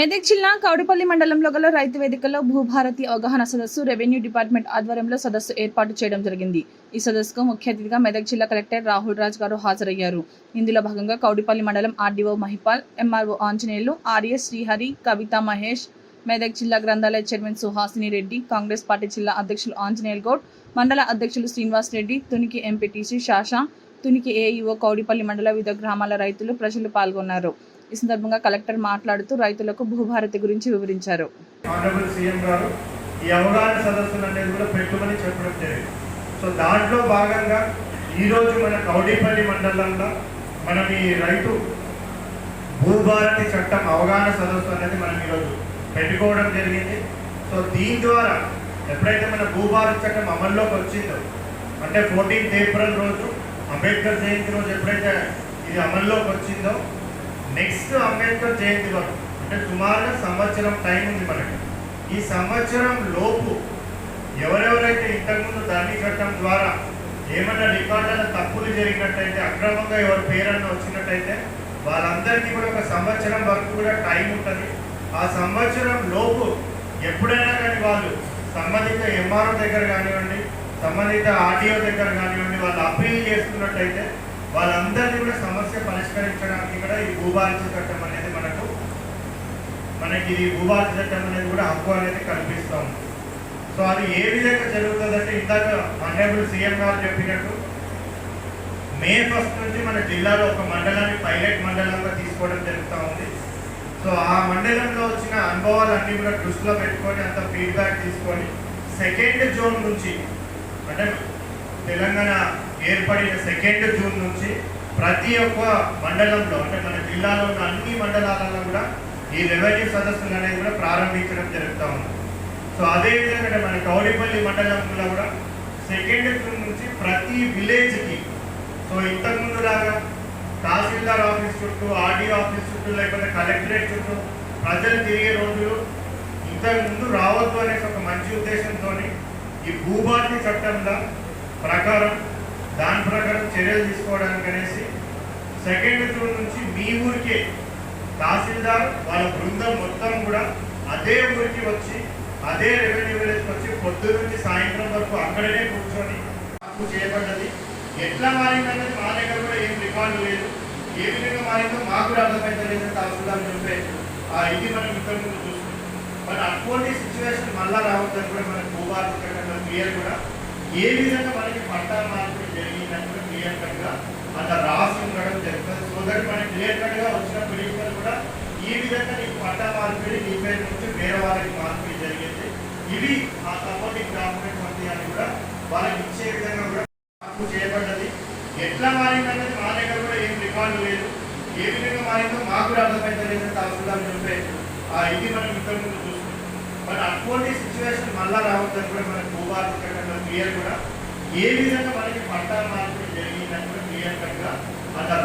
మెదక్ జిల్లా కౌడిపల్లి మండలంలో గల రైతు వేదికలో భూభారతి అవగాహన సదస్సు రెవెన్యూ డిపార్ట్మెంట్ ఆధ్వర్యంలో సదస్సు ఏర్పాటు చేయడం జరిగింది. ఈ సదస్సుకు ముఖ్య అతిథిగా మెదక్ జిల్లా కలెక్టర్ రాహుల్ రాజ్ గారు హాజరయ్యారు. ఇందులో భాగంగా కౌడిపల్లి మండలం RDO Mahipal MRO Anjaneyulu RS Srihari Kavitha Mahesh Medak జిల్లా గ్రంథాలయ చైర్మన్ సుహాసిని రెడ్డి కాంగ్రెస్ పార్టీ జిల్లా అధ్యక్షులు ఆంజనేయుల్ గౌడ్ మండల అధ్యక్షులు శ్రీనివాస్ రెడ్డి తునికి ఎంపీటీసీ శాషా తునికి ఏఈఓ కౌడిపల్లి మండల వివిధ గ్రామాల రైతులు ప్రజలు పాల్గొన్నారు. ఈ సందర్భంగా కలెక్టర్ మాట్లాడుతూ రైతులకు భూభారతి గురించి వివరించారు. సీఎం ఈ అవగాహన సదస్సులు అనేది కూడా పెట్టుమని చెప్పడం జరిగింది. సో దాంట్లో భాగంగా ఈరోజు మన కౌడీపల్లి మండలంలో మనం ఈ రైతు భూభారతి చట్టం అవగాహన సదస్సు అనేది మనం ఈరోజు పెట్టుకోవడం జరిగింది. సో దీని ద్వారా ఎప్పుడైతే మన భూభారతి చట్టం అమల్లోకి వచ్చిందో అంటే ఫోర్టీన్త్ ఏప్రిల్ రోజు అంబేద్కర్ జయంతి రోజు ఎప్పుడైతే ఇది అమల్లోకి వచ్చిందో నెక్స్ట్ అంబేద్కర్ జయంతి వరకు అంటే సుమారుగా సంవత్సరం టైం ఉంది మనకి. ఈ సంవత్సరం లోపు ఎవరెవరైతే ఇంతకుముందు ధరణి చట్టం ద్వారా ఏమన్నా రికార్డుల తప్పులు జరిగినట్టయితే అక్రమంగా ఎవరి పేరన్నా వచ్చినట్టయితే వాళ్ళందరికీ కూడా ఒక సంవత్సరం వరకు కూడా టైం ఉంటుంది. ఆ సంవత్సరం లోపు ఎప్పుడైనా కానీ వాళ్ళు సంబంధిత ఎంఆర్ఓ దగ్గర కానివ్వండి సంబంధిత ఆర్డీఓ దగ్గర కానివ్వండి వాళ్ళు అప్పీల్ చేసుకున్నట్టయితే వాళ్ళందరినీ కూడా సమస్య పరిష్కరించడానికి కూడా ఈ భూభారత చట్టం అనేది మనకు మనకి ఈ భూభారత చట్టం అనేది కూడా హక్కు అనేది కల్పిస్తాం సో అది ఏ విధంగా జరుగుతుందంటే ఇందాక ఆనరబుల్ సీఎం గారు చెప్పినట్టు మే ఫస్ట్ నుంచి మన జిల్లాలో ఒక మండలాన్ని పైలట్ మండలంగా తీసుకోవడం జరుగుతూ ఉంది. సో ఆ మండలంలో వచ్చిన అనుభవాలన్నీ కూడా దృష్టిలో పెట్టుకొని అంత ఫీడ్బ్యాక్ తీసుకొని సెకండ్ జోన్ నుంచి అంటే తెలంగాణ ఏర్పడిన సెకండ్ జూన్ నుంచి ప్రతి ఒక్క మండలంలో అంటే మన జిల్లాలో ఉన్న అన్ని మండలాలలో కూడా ఈ రెవెన్యూ సదస్సులు అనేది కూడా ప్రారంభించడం జరుగుతూ ఉంది. సో అదేవిధంగా మన కౌడిపల్లి మండలంలో కూడా సెకండ్ జూన్ నుంచి ప్రతి విలేజ్కి సో ఇంతకుముందు లాగా తహసీల్దార్ ఆఫీస్ చుట్టూ ఆర్డీఓ ఆఫీస్ చుట్టూ లేకపోతే కలెక్టరేట్ చుట్టూ ప్రజలు తిరిగే రోజులు ఇంతకు ముందు రావద్దు అనేసి ఒక మంచి ఉద్దేశంతో ఈ భూభారతి చట్టంలో ప్రకారం దాని ప్రకారం చర్యలు తీసుకోవడానికి అనేసి సెకండ్ జూన్ నుంచి మీ ఊరికే తహసీల్దార్ వాళ్ళ బృందం మొత్తం కూడా అదే ఊరికి వచ్చి అదే రెవెన్యూ విలేజ్కి వచ్చి పొద్దు నుంచి సాయంత్రం వరకు అక్కడనే కూర్చొని చేయబడ్డది. ఎట్లా మారిందనేది మా దగ్గర కూడా ఏం రికార్డు లేదు. ఏ విధంగా మారిందో మాకు కూడా అర్థమైతలేదు తహసీల్దార్ చెప్పే ఆ ఇది మనం ఇక్కడ ముందు చూసుకుంటాం మరి అటువంటి సిచ్యువేషన్ మళ్ళా రావద్దని కూడా మనకు భూభారత క్లియర్ కూడా ఏ విధంగా మనకి పట్టా మార్పిడి జరిగిందని క్లియర్ కట్గా అట్లా రాసి ఉండడం జరుగుతుంది సో దట్ మనకి క్లియర్ కట్గా వచ్చిన పిటిషన్ కూడా ఈ విధంగా నీకు పట్టా మార్పిడి నీ పేరు నుంచి వేరే వాళ్ళకి మార్పిడి జరిగింది ఇవి ఆ సపోర్టింగ్ డాక్యుమెంట్ ఉంది అని కూడా వాళ్ళకి ఇచ్చే విధంగా కూడా మార్పు చేయబడ్డది ఎట్లా మారిందనేది మా దగ్గర కూడా ఏం రికార్డు లేదు ఏ విధంగా మారిందో మాకు కూడా అర్థమైతలేదు తహసీల్దార్ చెప్పే ఆ ఇది మనం ఇంతకు ముందు చూస్తున్నాం బట్ అటువంటి సిచ్యువేషన్ మళ్ళా రావద్దని కూడా మనకు భూభారత క్లియర్ కూడా ఏ విధంగా మనకి పంట మార్పిడి జరిగిందని కూడా క్లియర్ కట్గా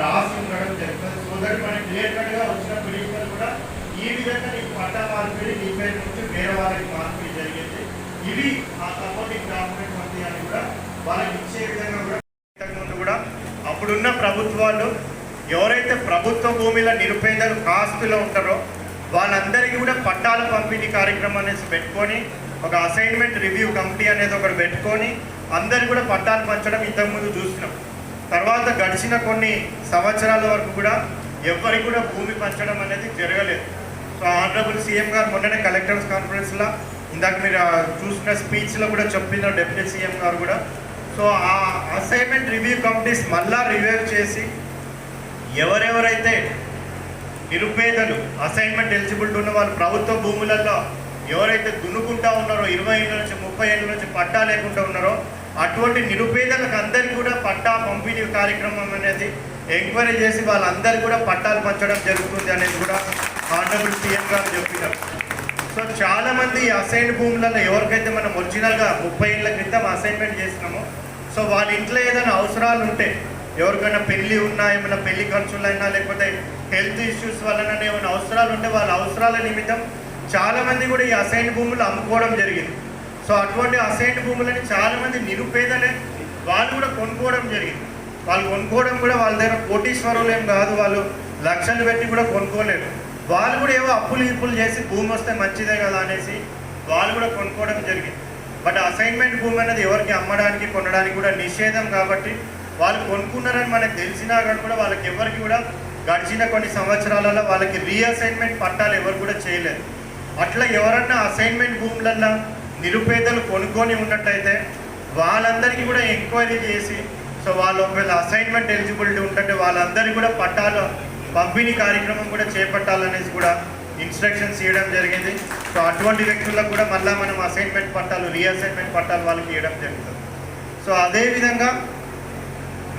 రాసి ఉండడం జరుగుతుంది. సో దట్ మనకి క్లియర్ కట్గా వచ్చిన పిటిషన్ కూడా ఈ విధంగా నీకు పట్టా మార్పిడి నీ పేరు నుంచి వేరే వాళ్ళకి మార్పిడి జరిగింది. ఇవి ఆ సపోర్టింగ్ డాక్యుమెంట్ ఉంది అని కూడా వాళ్ళకి ఇచ్చే విధంగా కూడా కూడా అప్పుడున్న ప్రభుత్వాలు ఎవరైతే ప్రభుత్వ భూమిలో నిరుపేదలు కాస్తులో ఉంటారో వాళ్ళందరికీ కూడా పట్టాల పంపిణీ కార్యక్రమం అనేసి పెట్టుకొని ఒక అసైన్మెంట్ రివ్యూ కమిటీ అనేది ఒకటి పెట్టుకొని అందరు కూడా పట్టాలు పంచడం ఇంతకుముందు చూసినాం. తర్వాత గడిచిన కొన్ని సంవత్సరాల వరకు కూడా ఎవరికి కూడా భూమి పంచడం అనేది జరగలేదు. సో ఆనరబుల్ సీఎం గారు మొన్ననే కలెక్టర్స్ కాన్ఫరెన్స్లో ఇందాక మీరు చూసిన స్పీచ్లో కూడా చెప్పిన డిప్యూటీ సీఎం గారు కూడా. సో ఆ అసైన్మెంట్ రివ్యూ కమిటీస్ మళ్ళా రివ్యూ చేసి ఎవరెవరైతే నిరుపేదలు అసైన్మెంట్ ఎలిజిబిలిటీ ఉన్న వాళ్ళు ప్రభుత్వ భూములలో ఎవరైతే దున్నుకుంటా ఉన్నారో ఇరవై ఏళ్ళ నుంచి ముప్పై ఏళ్ళ నుంచి పట్టా లేకుండా ఉన్నారో అటువంటి నిరుపేదలకు అందరికీ కూడా పట్టా పంపిణీ కార్యక్రమం అనేది ఎంక్వైరీ చేసి వాళ్ళందరికీ కూడా పట్టాలు పంచడం జరుగుతుంది అనేది కూడా ఆనరబుల్ సీఎం గారు చెప్పినారు. సో చాలామంది అసైన్ భూములలో ఎవరికైతే మనం ఒరిజినల్గా ముప్పై ఏళ్ళ క్రితం అసైన్మెంట్ చేసినామో సో వాళ్ళ ఇంట్లో ఏదైనా అవసరాలు ఉంటే ఎవరికైనా పెళ్ళి ఉన్నా ఏమైనా పెళ్ళి ఖర్చులైనా లేకపోతే హెల్త్ ఇష్యూస్ వలన ఏమైనా అవసరాలు ఉంటే వాళ్ళ అవసరాల నిమిత్తం చాలామంది కూడా ఈ అసైన్ భూములు అమ్ముకోవడం జరిగింది. సో అటువంటి అసైన్ భూములని చాలా మంది నిరుపేదలే. వాళ్ళు కూడా కొనుక్కోవడం జరిగింది. వాళ్ళు కొనుక్కోవడం కూడా వాళ్ళ దగ్గర కోటీశ్వరులు ఏం కాదు. వాళ్ళు లక్షలు పెట్టి కూడా కొనుక్కోలేరు వాళ్ళు కూడా ఏవో అప్పులు ఇప్పులు చేసి భూమి వస్తే మంచిదే కదా అనేసి వాళ్ళు కూడా కొనుక్కోవడం జరిగింది. బట్ అసైన్మెంట్ భూమి అనేది ఎవరికి అమ్మడానికి కొనడానికి కూడా నిషేధం కాబట్టి వాళ్ళు కొనుక్కున్నారని మనకు తెలిసినా కానీ కూడా వాళ్ళకి ఎవరికి కూడా గడిచిన కొన్ని సంవత్సరాలలో వాళ్ళకి రీఅసైన్మెంట్ పట్టాలు ఎవరు కూడా చేయలేదు. అట్లా ఎవరన్నా అసైన్మెంట్ భూములన్నా నిరుపేదలు కొనుక్కొని ఉన్నట్టయితే వాళ్ళందరికీ కూడా ఎంక్వైరీ చేసి సో వాళ్ళు ఒకవేళ అసైన్మెంట్ ఎలిజిబిలిటీ ఉంటుంటే వాళ్ళందరికీ కూడా పట్టాలు పంపిణీ కార్యక్రమం కూడా చేపట్టాలనేసి కూడా ఇన్స్ట్రక్షన్స్ ఇవ్వడం జరిగింది. సో అటువంటి వ్యక్తులకు కూడా మళ్ళీ మనం అసైన్మెంట్ పట్టాలు రీఅసైన్మెంట్ పట్టాలు వాళ్ళకి ఇవ్వడం జరుగుతుంది. సో అదేవిధంగా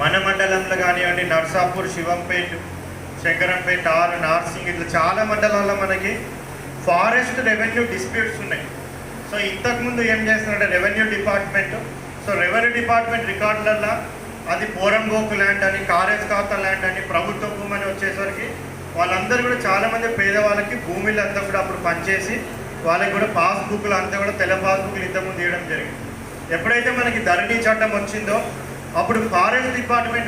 మన మండలంలో కానివ్వండి నర్సాపూర్ శివంపేట్ శంకరంపేట ఆర్ నార్సింగ్ ఇట్లా చాలా మండలాల్లో మనకి ఫారెస్ట్ రెవెన్యూ డిస్ప్యూట్స్ ఉన్నాయి. సో ఇంతకుముందు ఏం చేస్తున్నారంటే revenue department so revenue department రికార్డులలో అది పోరంగోకు ల్యాండ్ అని కారేజ్ ఖాతా ల్యాండ్ అని ప్రభుత్వ భూమి అని వచ్చేసరికి వాళ్ళందరూ కూడా చాలామంది పేదవాళ్ళకి భూమిలో అంతా కూడా అప్పుడు పనిచేసి వాళ్ళకి కూడా పాస్బుక్లు అంతా కూడా తెల్ల పాస్బుక్లు ఇంతకుముందు ఇవ్వడం జరిగింది. ఎప్పుడైతే మనకి ధరణి చట్టం వచ్చిందో అప్పుడు ఫారెస్ట్ డిపార్ట్మెంట్